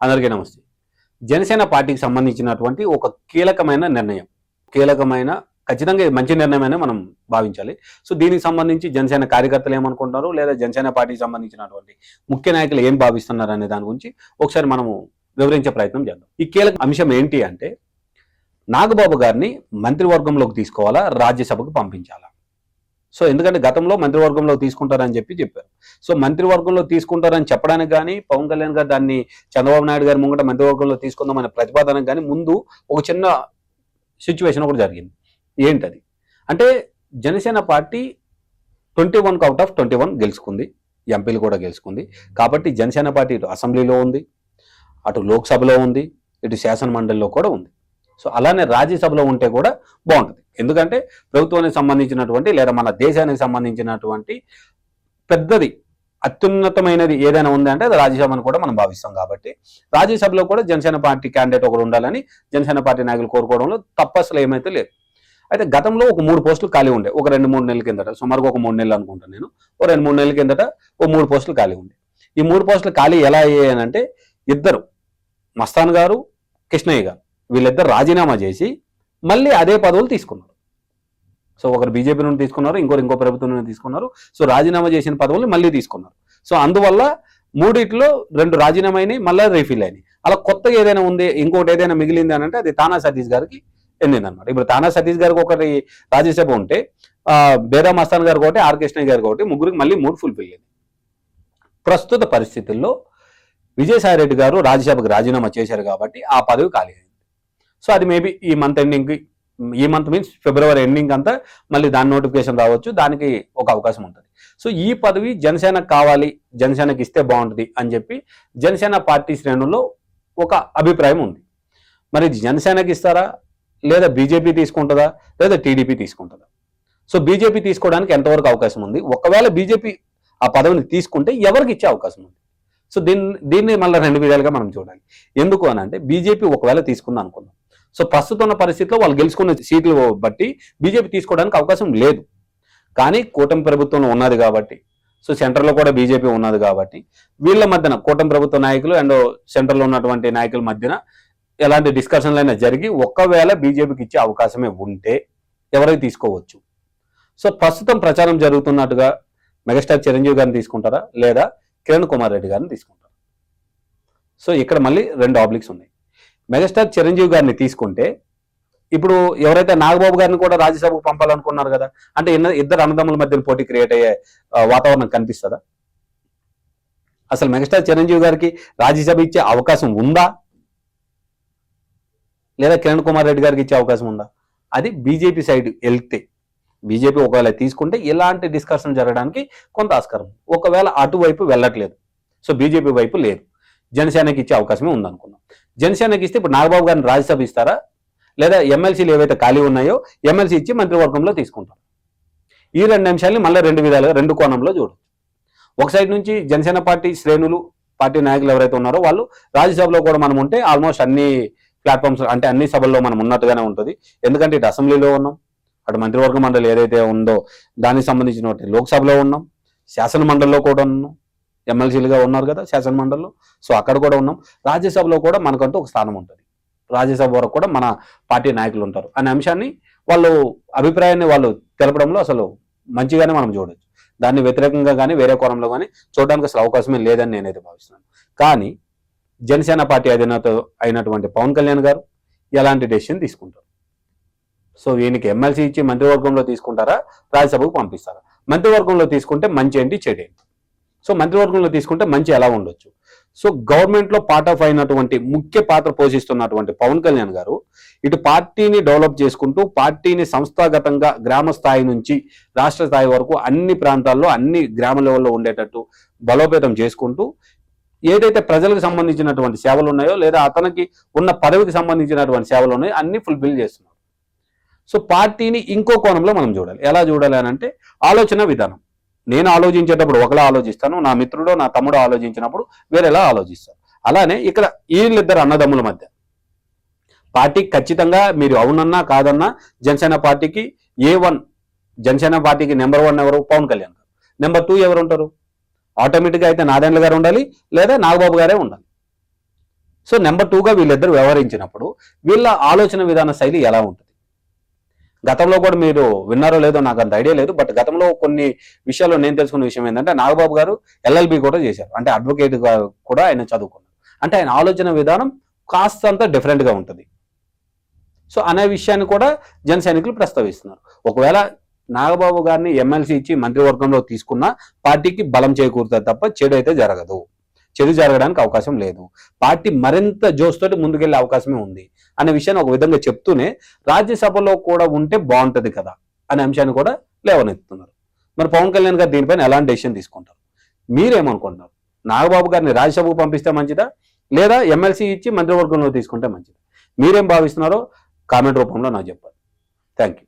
అందరికీ నమస్తే. జనసేన పార్టీకి సంబంధించినటువంటి ఒక కీలకమైన నిర్ణయం. కీలకమైన ఖచ్చితంగా మంచి నిర్ణయమనే మనం భావించాలి. సో దీనికి సంబంధించి జనసేన కార్యకర్తలు ఏమనుకుంటున్నారు? లేదా జనసేన పార్టీకి సంబంధించినటువంటి ముఖ్య నాయకులు ఏం భావిస్తున్నారు అనే దాని గురించి ఒకసారి మనము వివరించే ప్రయత్నం చేద్దాం. ఈ కీలక అంశం ఏంటి అంటే నాగబాబు గారిని మంత్రివర్గంలోకి తీసుకోవాలా? రాజ్యసభకు పంపించాలా? సో ఎందుకంటే గతంలో మంత్రివర్గంలో తీసుకుంటారని చెప్పి చెప్పారు. సో మంత్రివర్గంలో తీసుకుంటారని చెప్పడానికి కానీ పవన్ కళ్యాణ్ గారు దాన్ని చంద్రబాబు నాయుడు గారి ముంగట మంత్రివర్గంలో తీసుకుందామనే ప్రతిపాదనకు కానీ ముందు ఒక చిన్న సిచ్యువేషన్ ఒకటి జరిగింది. ఏంటది? అంటే Janasena party twenty one out of twenty one గెలుచుకుంది. ఎంపీలు కూడా గెలుచుకుంది. కాబట్టి జనసేన పార్టీ ఇటు అసెంబ్లీలో ఉంది. అటు లోక్సభలో ఉంది. ఇటు శాసన మండలిలో కూడా ఉంది. సో అలానే రాజ్యసభలో ఉంటే కూడా బాగుంటుంది. ఎందుకంటే ప్రభుత్వానికి సంబంధించినటువంటి లేదా మన దేశానికి సంబంధించినటువంటి పెద్దది అత్యున్నతమైనది ఏదైనా ఉంది అంటే అది రాజ్యసభను కూడా మనం భావిస్తాం కాబట్టి రాజ్యసభలో కూడా జనసేన పార్టీ క్యాండిడేట్ ఒకరు ఉండాలని జనసేన పార్టీ నాయకులు కోరుకోవడంలో తప్పసలు ఏమైతే లేదు. అయితే గతంలో ఒక మూడు పోస్టులు ఖాళీ ఉండే ఒక రెండు మూడు నెలల కిందట సుమారుగా ఒక మూడు నెలలు అనుకుంటాను నేను ఒక రెండు మూడు నెలల కిందట ఓ మూడు పోస్టులు ఖాళీ ఉండే. ఈ మూడు పోస్టులు ఖాళీ ఎలా అయ్యాయనంటే ఇద్దరు మస్తాన్ గారు కృష్ణయ్య గారు. వీళ్ళిద్దరు రాజీనామా చేసి మళ్ళీ అదే పదవులు తీసుకున్నారు. సో ఒకరు బీజేపీ నుండి తీసుకున్నారు ఇంకోరు ఇంకో ప్రభుత్వం నుండి తీసుకున్నారు. సో రాజీనామా చేసిన పదవులు మళ్ళీ తీసుకున్నారు. సో అందువల్ల మూడిట్లో రెండు రాజీనామా అయినాయి మళ్ళీ రీఫిల్ అయినాయి. అలా కొత్తగా ఏదైనా ఉంది ఇంకోటి ఏదైనా మిగిలింది అని అంటే అది తానా సతీష్ గారికి వెళ్ళింది ఇప్పుడు తానా సతీష్ గారికి ఒకటి రాజ్యసభ ఉంటే ఆ, బేదా మస్తాన్ గారు ఒకటి ఆర్ కృష్ణ గారికి ఒకటి ముగ్గురికి మళ్ళీ మూడు ఫుల్ఫిల్ అయింది ప్రస్తుత పరిస్థితుల్లో విజయసాయి రెడ్డి గారు రాజ్యసభకు రాజీనామా చేశారు కాబట్టి ఆ పదవి ఖాళీ సో అది మేబీ ఈ మంత్ ఎండింగ్కి ఈ మంత్ మీన్స్ ఫిబ్రవరి ఎండింగ్ అంతా మళ్ళీ దాని నోటిఫికేషన్ రావచ్చు దానికి ఒక అవకాశం ఉంటుంది. సో ఈ పదవి జనసేనకు కావాలి జనసేనకి ఇస్తే బాగుంటుంది అని చెప్పి జనసేన పార్టీ శ్రేణుల్లో ఒక అభిప్రాయం ఉంది. మరి జనసేనకి ఇస్తారా? లేదా బీజేపీ తీసుకుంటుందా? లేదా టీడీపీ తీసుకుంటుందా? సో బీజేపీ తీసుకోవడానికి ఎంతవరకు అవకాశం ఉంది? ఒకవేళ బీజేపీ ఆ పదవిని తీసుకుంటే ఎవరికి ఇచ్చే అవకాశం ఉంది? సో దీన్ని దీన్ని మళ్ళీ రెండు విధాలుగా మనం చూడాలి. ఎందుకు అని అంటే బీజేపీ ఒకవేళ తీసుకుందాం అనుకుందాం. సో ప్రస్తుతం ఉన్న పరిస్థితిలో వాళ్ళు గెలుచుకున్న సీట్లు బట్టి బీజేపీ తీసుకోవడానికి అవకాశం లేదు. కానీ కూటమి ప్రభుత్వంలో ఉన్నది కాబట్టి సో సెంటర్లో కూడా బీజేపీ ఉన్నది కాబట్టి వీళ్ళ మధ్యన కూటమి ప్రభుత్వ నాయకులు అండ్ సెంటర్లో ఉన్నటువంటి నాయకుల మధ్యన ఎలాంటి డిస్కషన్లు అయినా జరిగి ఒక్కవేళ బీజేపీకి ఇచ్చే అవకాశమే ఉంటే ఎవరైతే తీసుకోవచ్చు. సో ప్రస్తుతం ప్రచారం జరుగుతున్నట్టుగా మెగాస్టార్ చిరంజీవి గారిని తీసుకుంటారా? లేదా కిరణ్ కుమార్ రెడ్డి గారిని తీసుకుంటారా? సో ఇక్కడ మళ్ళీ రెండు ఆబ్లిక్స్ ఉన్నాయి. మెగాస్టార్ చిరంజీవి గారిని తీసుకుంటే ఇప్పుడు ఎవరైతే నాగబాబు గారిని కూడా రాజ్యసభకు పంపాలనుకున్నారు కదా అంటే ఇద్దరు అన్నదమ్ముల మధ్యన పోటీ క్రియేట్ అయ్యే వాతావరణం కనిపిస్తుందా? అసలు మెగాస్టార్ చిరంజీవి గారికి రాజ్యసభ ఇచ్చే అవకాశం ఉందా? లేదా కిరణ్ కుమార్ రెడ్డి గారికి ఇచ్చే అవకాశం ఉందా? అది బీజేపీ సైడ్ వెళ్తే బీజేపీ ఒకవేళ తీసుకుంటే ఇలాంటి డిస్కషన్ జరగడానికి కొంత ఆస్కారం. ఒకవేళ అటువైపు వెళ్ళట్లేదు సో బీజేపీ వైపు లేదు. జనసేనకి ఇచ్చే అవకాశమే ఉందనుకున్నాం. జనసేనకి ఇస్తే ఇప్పుడు నాగబాబు గారిని రాజ్యసభ ఇస్తారా? లేదా ఎమ్మెల్సీలు ఏవైతే ఖాళీ ఉన్నాయో ఎమ్మెల్సీ ఇచ్చి మంత్రివర్గంలో తీసుకుంటారు. ఈ రెండు అంశాలని మళ్ళీ రెండు విధాలుగా రెండు కోణంలో చూడొచ్చు. ఒక సైడ్ నుంచి జనసేన పార్టీ శ్రేణులు పార్టీ నాయకులు ఎవరైతే ఉన్నారో వాళ్ళు రాజ్యసభలో కూడా మనం ఉంటే ఆల్మోస్ట్ అన్ని ప్లాట్ఫామ్స్ అంటే అన్ని సభల్లో మనం ఉన్నట్టుగానే ఉంటుంది. ఎందుకంటే ఇటు అసెంబ్లీలో ఉన్నాం అటు మంత్రివర్గ మండలి ఏదైతే ఉందో దానికి సంబంధించిన లోక్సభలో ఉన్నాం శాసన మండలిలో కూడా ఉన్నాం. ఎమ్మెల్సీలుగా ఉన్నారు కదా శాసనమండలిలో. సో అక్కడ కూడా ఉన్నాం. రాజ్యసభలో కూడా మనకంటూ ఒక స్థానం ఉంటుంది. రాజ్యసభ వరకు కూడా మన పార్టీ నాయకులు ఉంటారు. అనే అంశాన్ని వాళ్ళు అభిప్రాయాన్ని వాళ్ళు తెలపడంలో అసలు మంచిగానే మనం చూడొచ్చు. దాన్ని వ్యతిరేకంగా కానీ వేరే కోణంలో కానీ చూడడానికి అసలు అవకాశమే లేదని నేనైతే భావిస్తున్నాను. కానీ జనసేన పార్టీ అధినేత అయినటువంటి పవన్ కళ్యాణ్ గారు ఎలాంటి డెసిషన్ తీసుకుంటారు? సో ఈయనకి ఎమ్మెల్సీ ఇచ్చి మంత్రివర్గంలో తీసుకుంటారా? రాజ్యసభకు పంపిస్తారా? మంత్రివర్గంలో తీసుకుంటే మంచి ఏంటి చెడు ఏంటి? సో మంత్రివర్గంలో తీసుకుంటే మంచి ఎలా ఉండొచ్చు? సో గవర్నమెంట్లో పార్ట్ ఆఫ్ అయినటువంటి ముఖ్య పాత్ర పోషిస్తున్నటువంటి పవన్ కళ్యాణ్ గారు ఇటు పార్టీని డెవలప్ చేసుకుంటూ పార్టీని సంస్థాగతంగా గ్రామ స్థాయి నుంచి రాష్ట్ర స్థాయి వరకు అన్ని ప్రాంతాల్లో అన్ని గ్రామ లెవెల్లో ఉండేటట్టు బలోపేతం చేసుకుంటూ ఏదైతే ప్రజలకు సంబంధించినటువంటి సేవలు ఉన్నాయో లేదా అతనికి ఉన్న పదవికి సంబంధించినటువంటి సేవలు ఉన్నాయో అన్ని ఫుల్ఫిల్ చేస్తున్నారు. సో పార్టీని ఇంకో కోణంలో మనం చూడాలి. ఎలా చూడాలి అని అంటే ఆలోచన విధానం. నేను ఆలోచించేటప్పుడు ఒకలా ఆలోచిస్తాను నా మిత్రుడు నా తమ్ముడు ఆలోచించినప్పుడు వేరేలా ఆలోచిస్తాను అలానే ఇక్కడ వీళ్ళిద్దరు అన్నదమ్ముల మధ్య. పార్టీ ఖచ్చితంగా మీరు అవునన్నా కాదన్నా జనసేన పార్టీకి ఏ వన్ జనసేన పార్టీకి నెంబర్ వన్ ఎవరు? పవన్ కళ్యాణ్ గారు. నెంబర్ టూ ఎవరు ఉంటారు? ఆటోమేటిక్గా అయితే నారాయణ గారు ఉండాలి లేదా నాగబాబు గారే ఉండాలి. సో నెంబర్ టూగా వీళ్ళిద్దరు వ్యవహరించినప్పుడు వీళ్ళ ఆలోచన విధాన శైలి ఎలా ఉంటుంది? గతంలో కూడా మీరు విన్నారో లేదో నాకు అంత ఐడియా లేదు బట్ గతంలో కొన్ని విషయాల్లో నేను తెలుసుకున్న విషయం ఏంటంటే నాగబాబు గారు ఎల్ఎల్బి కూడా చేశారు. అంటే అడ్వకేట్ కూడా ఆయన చదువుకున్నారు. అంటే ఆయన ఆలోచన విధానం కాస్తంత డిఫరెంట్గా గా ఉంటుంది. సో అనే విషయాన్ని కూడా జన సైనికులు ప్రస్తావిస్తున్నారు. ఒకవేళ నాగబాబు గారిని ఎమ్మెల్సీ ఇచ్చి మంత్రివర్గంలో తీసుకున్న పార్టీకి బలం చేకూరుతుంది తప్ప చెడు అయితే జరగదు. చెడు జరగడానికి అవకాశం లేదు. పార్టీ మరింత జోస్ తోటి ముందుకెళ్ళే అవకాశమే ఉంది అనే విషయాన్ని ఒక విధంగా చెప్తూనే రాజ్యసభలో కూడా ఉంటే బాగుంటది కదా అనే అంశాన్ని కూడా లేవనెత్తుతున్నారు. మరి పవన్ కళ్యాణ్ గారు దీనిపైన ఎలాంటి డెసిషన్ తీసుకుంటారు? మీరేమనుకుంటున్నారు? నాగబాబు గారిని రాజ్యసభకు పంపిస్తే మంచిదా? లేదా ఎమ్మెల్సీ ఇచ్చి మంత్రివర్గంలో తీసుకుంటే మంచిదా? మీరేం భావిస్తున్నారో కామెంట్ రూపంలో నాకు చెప్పాలి థ్యాంక్ యూ